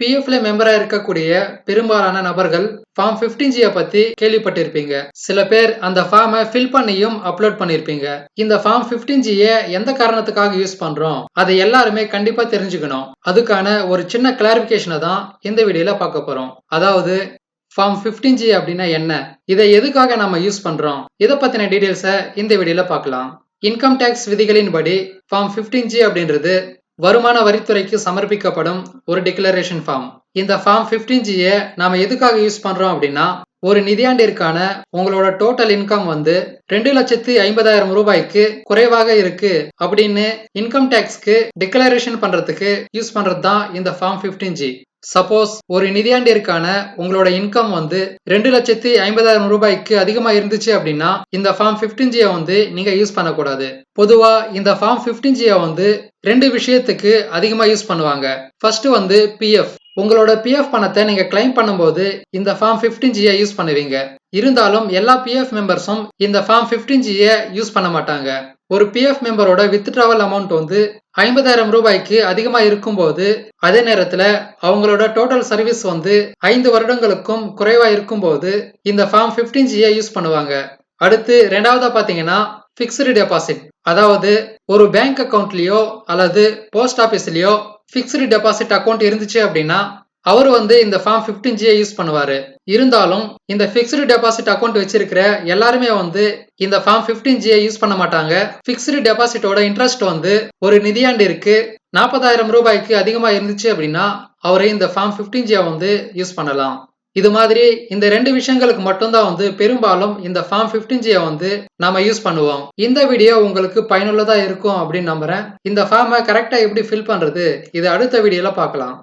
பிஎஃப்ல மெம்பரா இருக்கக்கூடிய பெரும்பாலான நபர்கள் ஃபார்ம் 15G ஜியை பத்தி கேள்விப்பட்டிருப்பீங்க. சில பேர் அந்த ஃபார்மை ஃபில் பண்ணியும் அப்லோட் பண்ணிருப்பீங்க. இந்த ஃபார்ம் 15G ஜியை எந்த காரணத்துக்காக யூஸ் பண்றோம்? அதை எல்லாருமே கண்டிப்பா தெரிஞ்சுக்கணும். அதுக்கான ஒரு சின்ன கிளாரிபிகேஷனை தான் இந்த வீடியோல பார்க்க போறோம். அதாவது ஃபார்ம் 15G ஜி அப்படின்னா என்ன? இதை எதுக்காக நம்ம யூஸ் பண்றோம்? இதை பத்தின டீடைல்ஸை இந்த வீடியோல பார்க்கலாம். இன்கம் டேக்ஸ் விதிகளின்படி ஃபார்ம் 15G ஜி அப்படின்றது வருமான வரித்துறைக்கு சமர்ப்பிக்கப்படும் ஒரு டிக்ளரேஷன் ஃபார்ம் இந்த ஃபார்ம் 15G ஜியை நாம எதுக்காக யூஸ் பண்றோம் அப்படின்னா ஒரு நிதியாண்டிற்கான உங்களோட டோட்டல் இன்கம் வந்து ரெண்டு லட்சத்தி ஐம்பதாயிரம் ரூபாய்க்கு குறைவாக இருக்கு அப்படின்னு இன்கம் டேக்ஸ்க்கு டிக்ளரேஷன் பண்றதுக்கு யூஸ் பண்றது தான் இந்த ஃபார்ம் 15G ஜி சப்போஸ் ஒரு நிதியாண்டிற்கான உங்களோட இன்கம் வந்து ரெண்டு லட்சத்தி ஐம்பதாயிரம் ரூபாய்க்கு அதிகமா இருந்துச்சு அப்படின்னா இந்த ஃபார்ம் 15G ஜியை வந்து நீங்க யூஸ் பண்ணக்கூடாது. பொதுவா இந்த ஃபார்ம் 15G ஜியை வந்து ரெண்டு விஷயத்துக்கு அதிகமா யூஸ் பண்ணுவாங்க. ஃபர்ஸ்ட் வந்து பிஎஃப் உங்களோட பிஎஃப் பணத்தை நீங்க கிளைம் பண்ணும்போது இந்த ஃபார்ம் 15G ஜியை யூஸ் பண்ணுவீங்க. இருந்தாலும் எல்லா பிஎஃப் மெம்பர்ஸும் இந்த ஃபார்ம் 15G ஜியை யூஸ் பண்ண மாட்டாங்க. ஒரு பிஎஃப் மெம்பரோட வித்ட்ராவல் அமௌண்ட் வந்து ஐம்பதாயிரம் ரூபாய்க்கு அதிகமா இருக்கும்போது அதே நேரத்துல அவங்களோட டோட்டல் சர்வீஸ் வந்து ஐந்து வருடங்களுக்கும் குறைவா இருக்கும்போது இந்த ஃபார்ம் 15G ஜியை யூஸ் பண்ணுவாங்க. அடுத்து ரெண்டாவதா பாத்தீங்கன்னா பிக்ஸ்டு டெபாசிட் அதாவது ஒரு பேங்க் அக்கவுண்ட்லயோ அல்லது போஸ்ட் ஆபீஸ்லயோ பிக்ஸ்டு டெபாசிட் அக்கௌண்ட் இருந்துச்சு அப்படின்னா அவர் வந்து இந்த ஃபார்ம் 15G ஜியை யூஸ் பண்ணுவார். இருந்தாலும் இந்த ஃபிக்ஸ்டு டெபாசிட் அக்கௌண்ட் வச்சிருக்கிற எல்லாருமே வந்து இந்த ஃபார்ம் 15G ஜியை யூஸ் பண்ண மாட்டாங்க. ஃபிக்ஸ்டு டெபாசிட்டோட இன்ட்ரெஸ்ட் வந்து ஒரு நிதியாண்டிற்கு நாற்பதாயிரம் ரூபாய்க்கு அதிகமாக இருந்துச்சு அப்படின்னா அவரை இந்த ஃபார்ம் 15G ஜியை வந்து யூஸ் பண்ணலாம். இது மாதிரி இந்த ரெண்டு விஷயங்களுக்கு மட்டும்தான் வந்து பெரும்பாலும் இந்த ஃபார்ம் 15G ஜியை வந்து நாம யூஸ் பண்ணுவோம். இந்த வீடியோ உங்களுக்கு பயனுள்ளதா இருக்கும் அப்படின்னு நம்புறேன். இந்த ஃபார்மை கரெக்டாக எப்படி ஃபில் பண்ணுறது இது அடுத்த வீடியோவில் பார்க்கலாம்.